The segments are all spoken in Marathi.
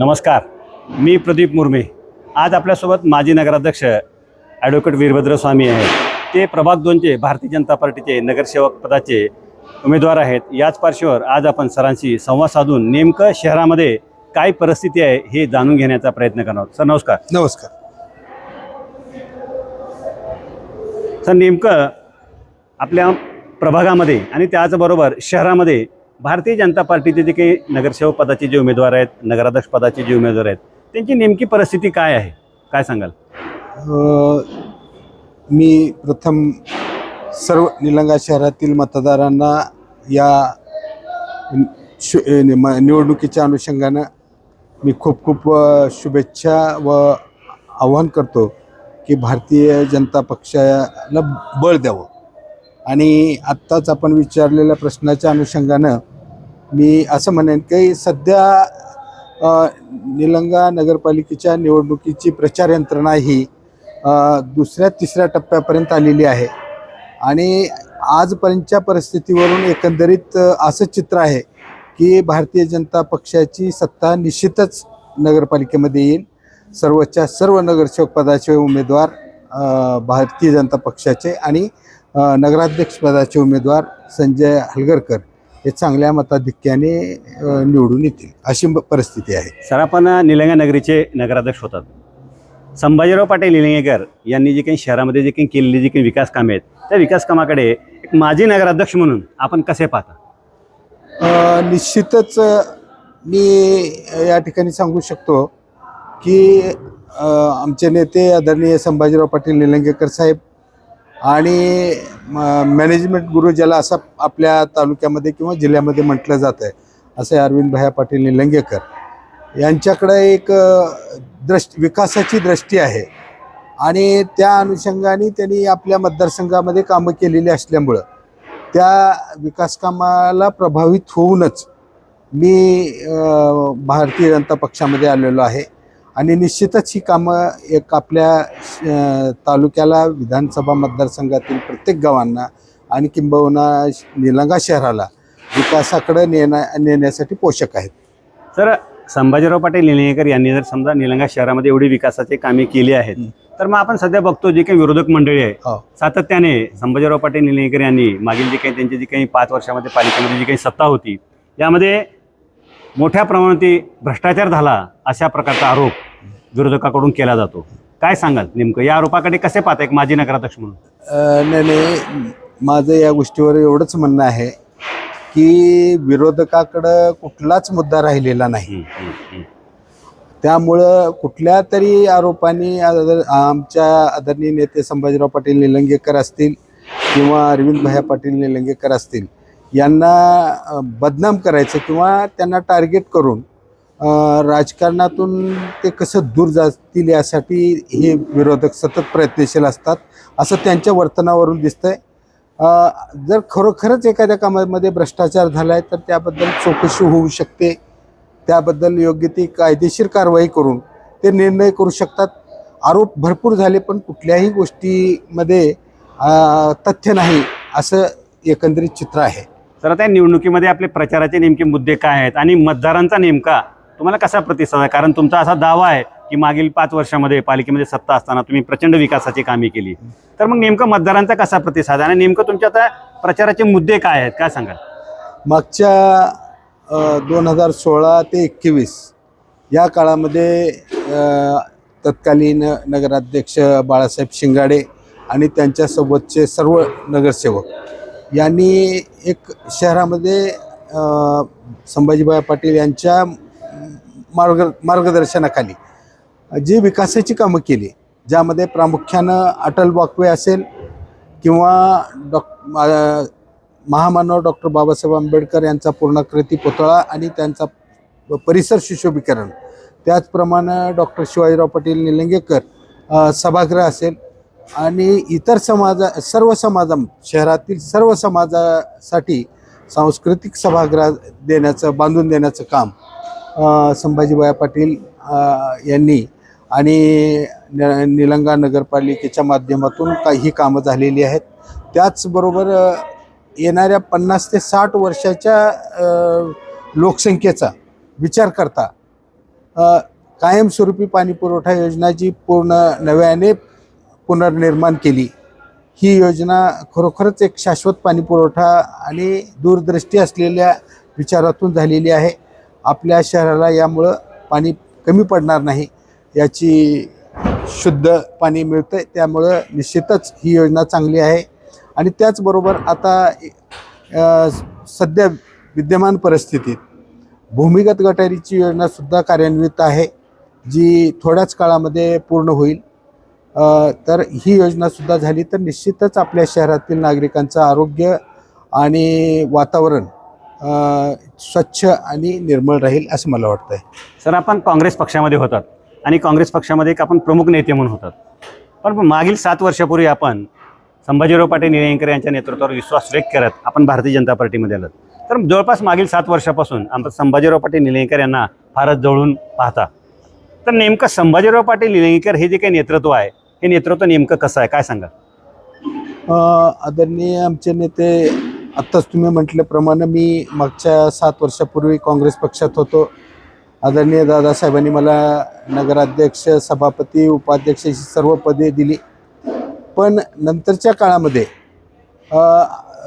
नमस्कार मी प्रदीप मुर्मे. आज आपल्यासोबत माजी नगराध्यक्ष ॲडव्होकेट वीरभद्र स्वामी आहेत. ते प्रभाग दोनचे भारतीय जनता पार्टीचे नगरसेवक पदाचे उमेदवार आहेत. याच पार्श्ववर आज आपण सरांशी संवाद साधून नेमकं शहरामध्ये काय परिस्थिती आहे हे जाणून घेण्याचा प्रयत्न करणार आहोत. सर नमस्कार. नमस्कार. सर नेमकं आपल्या प्रभागामध्ये आणि त्याचबरोबर शहरामध्ये भारतीय जनता पार्टीचे जे काही नगरसेवक पदाचे जे उमेदवार आहेत नगराध्यक्ष पदाचे जे उमेदवार आहेत त्यांची नेमकी परिस्थिती काय आहे? काय सांगाल? मी प्रथम सर्व निलंगा शहरातील मतदारांना या निवडणुकीच्या अनुषंगानं मी खूप खूप शुभेच्छा व आव्हान करतो की भारतीय जनता पक्षाला बळ द्यावं. आणि आत्ताच आपण विचारलेल्या प्रश्नाच्या अनुषंगानं मी असं म्हणेन की सध्या निलंगा नगरपालिकेच्या निवडणुकीची प्रचार यंत्रणा ही दुसऱ्या तिसऱ्या टप्प्यापर्यंत आलेली आहे. आणि आजपर्यंतच्या परिस्थितीवरून एकंदरीत असं चित्र आहे की भारतीय जनता पक्षाची सत्ता निश्चितच नगरपालिकेमध्ये येईल. सर्वच्या सर्व नगरसेवक पदाचे उमेदवार भारतीय जनता पक्षाचे आणि अ, नगराध्यक्ष पदाचे उमेदवार संजय हलगरकर हे चांगल्या मताधिक्याने निवडून येतील. अशी परिस्थिती आहे. सर आपण निलंगा नगरीचे नगराध्यक्ष होतात. संभाजीराव पाटील निलंगेकर यांनी जे काही शहरामध्ये जे काही केलेली जी काही विकास कामे आहेत त्या विकास कामाकडे एक माजी नगराध्यक्ष म्हणून आपण कसे पाहता? निश्चितच मी या ठिकाणी सांगू शकतो की आमचे नेते आदरणीय संभाजीराव पाटील निलंगेकर साहेब आणि म- मॅनेजमेंट गुरु ज्याला असं आपल्या तालुक्यामध्ये किंवा जिल्ह्यामध्ये म्हटलं जातं आहे असे अरविंद भया पाटील निलंगेकर. यांच्याकडे एक दृष्ट विकासाची दृष्टी आहे. आणि त्या अनुषंगाने त्यांनी आपल्या मतदारसंघामध्ये कामं केलेली असल्यामुळं त्या विकासकामाला प्रभावित होऊनच मी भारतीय जनता पक्षामध्ये आलेलो आहे. आणि निश्चितच ही कामं एक आपल्या तालुक्याला विधानसभा मतदारसंघातील प्रत्येक गावांना आणि किंबहुना निलंगा शहराला विकासाकडे नेण्या नेण्यासाठी पोषक आहेत सर संभाजीराव पाटील निलंगेकर यांनी जर समजा निलंगा शहरामध्ये एवढी विकासाची कामे केली आहेत. तर मग आपण सध्या बघतो जे काही विरोधक मंडळी आहे हो. सातत्याने संभाजीराव पाटील निलंगेकर यांनी मागील जे काही त्यांची जी काही पाच वर्षामध्ये पालिकेमध्ये जी काही सत्ता होती यामध्ये मोठ्या प्रमाणात भ्रष्टाचार झाला अशा प्रकारचा आरोप विरोधकाकडून केला जातो. काय सांगाल नेमकं? या आरोपाकडे कसे पाहता एक माजी नगराध्यक्ष म्हणून? नाही नाही. माझं या गोष्टीवर एवढंच म्हणणं आहे की विरोधकाकडं कुठलाच मुद्दा राहिलेला नाही. त्यामुळं कुठल्या तरी आरोपांनी आमच्या आदरणीय नेते संभाजीराव पाटील निलंगेकर असतील किंवा अरविंद भैया पाटील निलंगेकर असतील यांना बदनाम करायचं किंवा त्यांना टार्गेट करून राजकारणातून ते कसं दूर जातील यासाठी हे विरोधक सतत प्रयत्नशील असतात असं त्यांच्या वर्तनावरून दिसतंय. आहे जर खरोखरच एखाद्या कामामध्ये भ्रष्टाचार झाला आहे तर त्याबद्दल चौकशी होऊ शकते. त्याबद्दल योग्य ती कायदेशीर कारवाई करून ते निर्णय करू शकतात. आरोप भरपूर झाले पण कुठल्याही गोष्टीमध्ये तथ्य नाही असं एकंदरीत चित्र आहे. तर आता निवडणुकीमध्ये आपले प्रचाराचे नेमके मुद्दे काय आहेत आणि मतदारांचा नेमका तुम्हाला कसा प्रतिसाद आहे? कारण तुमचा असा दावा आहे की मागील पाच वर्षामध्ये पालिकेमध्ये सत्ता असताना तुम्ही प्रचंड विकासाची कामे केली. तर मग नेमकं मतदारांचा कसा प्रतिसाद आहे? आणि नेमकं तुमच्या आता प्रचाराचे मुद्दे काय आहेत? काय सांगाल? मागच्या दोन हजार सोळा ते एकवीस या काळामध्ये तत्कालीन नगराध्यक्ष बाळासाहेब शिंगाडे आणि त्यांच्यासोबतचे सर्व नगरसेवक यांनी एक शहरामध्ये संभाजीबाई संभाजीभाई पाटील यांच्या मार्ग मार्गदर्शनाखाली. जी विकासाची कामं केली ज्यामध्ये प्रामुख्यानं अटल वॉकवे असेल किंवा डॉक् महामानव डॉक्टर बाबासाहेब आंबेडकर यांचा पूर्णकृती पुतळा आणि त्यांचा परिसर सुशोभीकरण त्याचप्रमाणे डॉक्टर शिवाजीराव पाटील निलंगेकर सभागृह असेल आणि इतर समाजा सर्व समाजा शहरातील सर्व समाजासाठी सांस्कृतिक सभागृह देण्याचं बांधून देण्याचं काम अ, पाटील यांनी आणि न निलंगा नगरपालिकेच्या माध्यमातून काही कामं झालेली आहेत. त्याचबरोबर येणाऱ्या पन्नास ते साठ वर्षाच्या लोकसंख्येचा विचार करता कायमस्वरूपी पाणी पुरवठा योजना जी पूर्ण नव्याने पुनर्निर्माण केली ही योजना खरोखरच एक शाश्वत पाणी पुरवठा आणि दूरदृष्टी असलेल्या विचारातून झालेली आहे. आपल्या शहराला यामुळं पाणी कमी पडणार नाही याची शुद्ध पाणी मिळतं आहे त्यामुळं निश्चितच ही योजना चांगली आहे. आणि त्याचबरोबर आता सध्या विद्यमान परिस्थितीत भूमिगत गटारीची योजनासुद्धा कार्यान्वित आहे जी थोड्याच काळामध्ये पूर्ण होईल. तर ही योजनासुद्धा झाली तर निश्चितच आपल्या शहरातील नागरिकांचं आरोग्य आणि वातावरण स्वच्छ आणि निर्मळ राहील असं मला वाटतं आहे सर आपण काँग्रेस पक्षामध्ये होतात आणि काँग्रेस पक्षामध्ये एक आपण प्रमुख नेते म्हणून होतात. पण मागील सात वर्षापूर्वी आपण संभाजीराव पाटील निळेकर यांच्या नेतृत्वावर विश्वास व्यक्त करत आपण भारतीय जनता पार्टीमध्ये आलात. तर जवळपास मागील सात वर्षापासून आपण संभाजीराव पाटील निलंगेकर यांना फारच जवळून पाहता. तर नेमकं संभाजीराव पाटील निलंगेकर हे जे काही नेतृत्व आहे हे नेतृत्व नेमकं कसं आहे? काय सांगा आदरणीय आमचे नेते आत्ताच तुम्ही म्हटल्याप्रमाणे मी मागच्या सात वर्षापूर्वी काँग्रेस पक्षात होतो. आदरणीय दादासाहेबांनी मला नगराध्यक्ष सभापती उपाध्यक्ष अशी सर्व पदे दिली. पण नंतरच्या काळामध्ये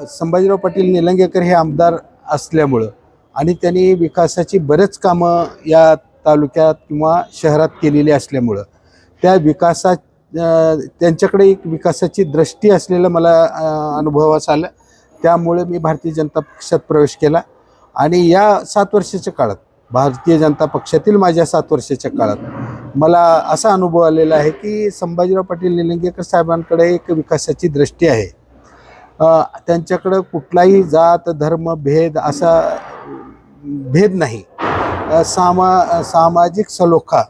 संभाजीराव पाटील निलंगेकर हे आमदार असल्यामुळं आणि त्यांनी विकासाची बरेच कामं या तालुक्यात किंवा शहरात केलेली असल्यामुळं त्या विकासात त्यांच्याकडे एक विकासाची दृष्टी असलेलं मला अनुभवास आलं. त्यामुळे मी भारतीय जनता पक्षात प्रवेश केला. आणि या सात वर्षाच्या काळात भारतीय जनता पक्षातील माझ्या सात वर्षाच्या काळात मला असा अनुभव आलेला आहे की संभाजीराव पाटील निलंगेकर साहेबांकडे एक विकासाची दृष्टी आहे. त्यांच्याकडं कुठलाही जात धर्म भेद असा भेद नाही. सामा सामाजिक सलोखा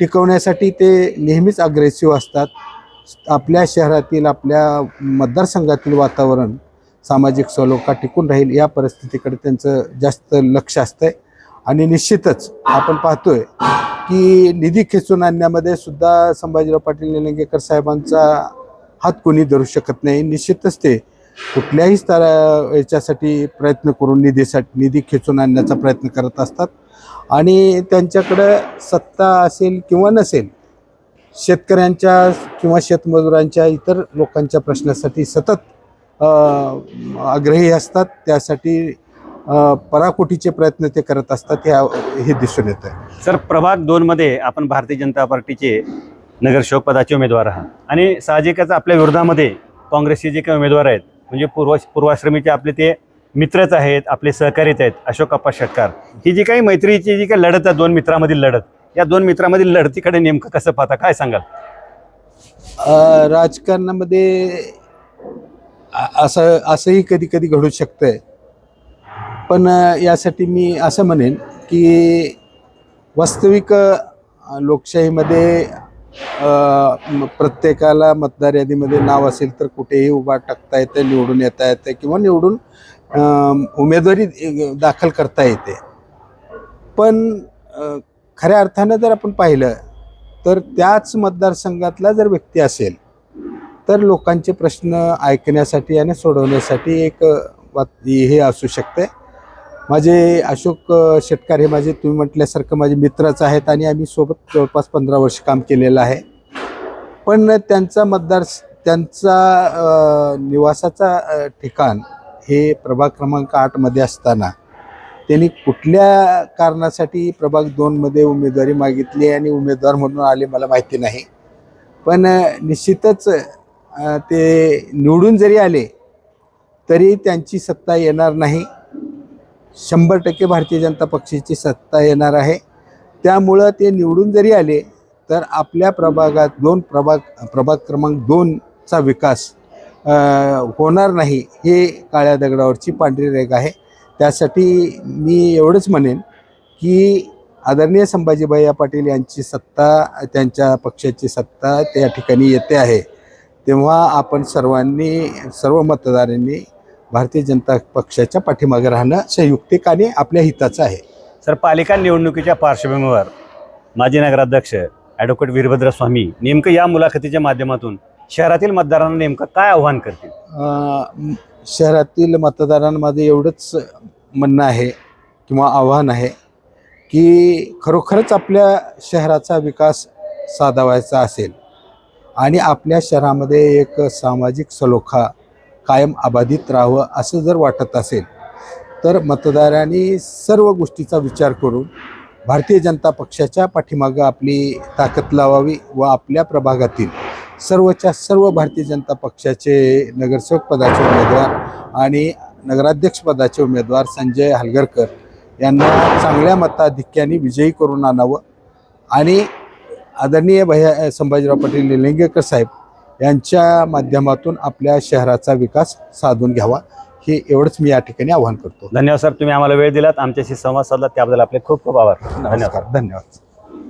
टिकवण्यासाठी ते नेहमीच अग्रेसिव्ह असतात. आपल्या शहरातील आपल्या मतदारसंघातील वातावरण सामाजिक सलोखा टिकून राहील या परिस्थितीकडे त्यांचं जास्त लक्ष असतंय. आणि निश्चितच आपण पाहतोय की निधी खेचून आणण्यामध्ये सुद्धा संभाजीराव पाटील निलंगेकर साहेबांचा हात कोणी धरू शकत नाही. निश्चितच ते कुठल्याही स्तरा याच्यासाठी प्रयत्न करून निधीसाठी निधी खेचून आणण्याचा प्रयत्न करत असतात. आणि त्यांच्याकडं सत्ता असेल किंवा नसेल शेतकऱ्यांच्या किंवा शेतमजुरांच्या इतर लोकांच्या प्रश्नासाठी सतत आग्रही असतात. त्यासाठी पराकोटीचे प्रयत्न ते करत असतात. ह्या हे दिसून येतं सर प्रभाग दोनमध्ये आपण भारतीय जनता पार्टीचे नगरसेवक पदाचे उमेदवार आहात. आणि साहजिकच आपल्या विरोधामध्ये काँग्रेसचे जे काही उमेदवार आहेत म्हणजे पूर्व पूर्वाश्रमीचे आपले ते मित्रच आहेत आपले सहकारीच आहेत अशोक अप्पा शेटकार. ही जी काही मैत्रीची जी काही लढत आहे दोन मित्रामधील लढत या दोन मित्रामधील लढतीकडे नेमकं कसं पाहता? काय सांगाल? राजकारणामध्ये असं असंही कधी कधी घडू शकतंय. पण यासाठी मी असं म्हणेन की वास्तविक लोकशाहीमध्ये प्रत्येकाला मतदार यादीमध्ये नाव असेल तर कुठेही उभा टाकता येतं निवडून येता येतं किंवा निवडून उमेदवारी दाखल करता येते. पण खऱ्या अर्थानं जर आपण पाहिलं तर त्याच मतदारसंघातला जर व्यक्ती असेल तर लोकांचे प्रश्न ऐकण्यासाठी आणि सोडवण्यासाठी एक वात- हे असू शकते. माझे अशोक शेटकार हे माझे तुम्ही म्हटल्यासारखं माझे मित्रच आहेत आणि आम्ही सोबत जवळपास पंधरा वर्ष काम केलेलं आहे. पण त्यांचा मतदार त्यांचा निवासाचा ठिकाण हे प्रभाग क्रमांक आठमध्ये असताना त्यांनी कुठल्या कारणासाठी प्रभाग दोनमध्ये उमेदवारी मागितली आणि उमेदवार म्हणून आले मला माहिती नाही. पण निश्चितच ते निवडून जरी आले तरी त्यांची सत्ता येणार नाही. शंभर टक्के भारतीय जनता पक्षाची सत्ता येणार आहे. त्यामुळं ते निवडून जरी आले तर आपल्या प्रभागात दोन प्रभाग प्रभाग क्रमांक दोनचा विकास होणार नाही हे काळ्या दगडावरची पांढरी रेग आहे. त्यासाठी मी एवढंच म्हणेन की आदरणीय संभाजीभाई पाटील यांची सत्ता त्यांच्या पक्षाची सत्ता त्या ठिकाणी येते आहे. तेव्हा आपण सर्वांनी सर्व मतदारांनी भारतीय जनता पक्षाच्या पाठीमागे राहणं संयुक्तिक आणि आपल्या हिताचं आहे. सर पालिका निवडणुकीच्या पार्श्वभूमीवर माजी नगराध्यक्ष ॲडव्होकेट वीरभद्र स्वामी नेमकं या मुलाखतीच्या माध्यमातून शहरातील मतदारांना नेमकं काय आव्हान करतील? शहरातील मतदारांमध्ये एवढंच म्हणणं आहे किंवा आव्हान आहे की खरोखरच आपल्या शहराचा विकास साधावायचा असेल आणि आपल्या शहरामध्ये एक सामाजिक सलोखा कायम अबाधित राहावं असं जर वाटत असेल तर मतदारांनी सर्व गोष्टीचा विचार करून भारतीय जनता पक्षाच्या पाठीमागं आपली ताकद लावावी व आपल्या प्रभागातील सर्वच्या सर्व भारतीय जनता पक्षाचे नगरसेवक पदाचे उमेदवार आणि नगराध्यक्ष पदाचे उमेदवार संजय हलगरकर यांना चांगल्या मताधिक्याने विजयी करून आणावं आणि आदरणीय भैया संभाजीराव पाटील निलंगेकर साहेब यांच्या माध्यमातून आपल्या शहराचा विकास साधून घ्यावा हे एवढंच मी या ठिकाणी आवाहन करतो. धन्यवाद सर. तुम्ही आम्हाला वेळ दिलात. आमच्याशी संवाद साधला त्याबद्दल आपले खूप खूप आभार. धन्यवाद धन्यवाद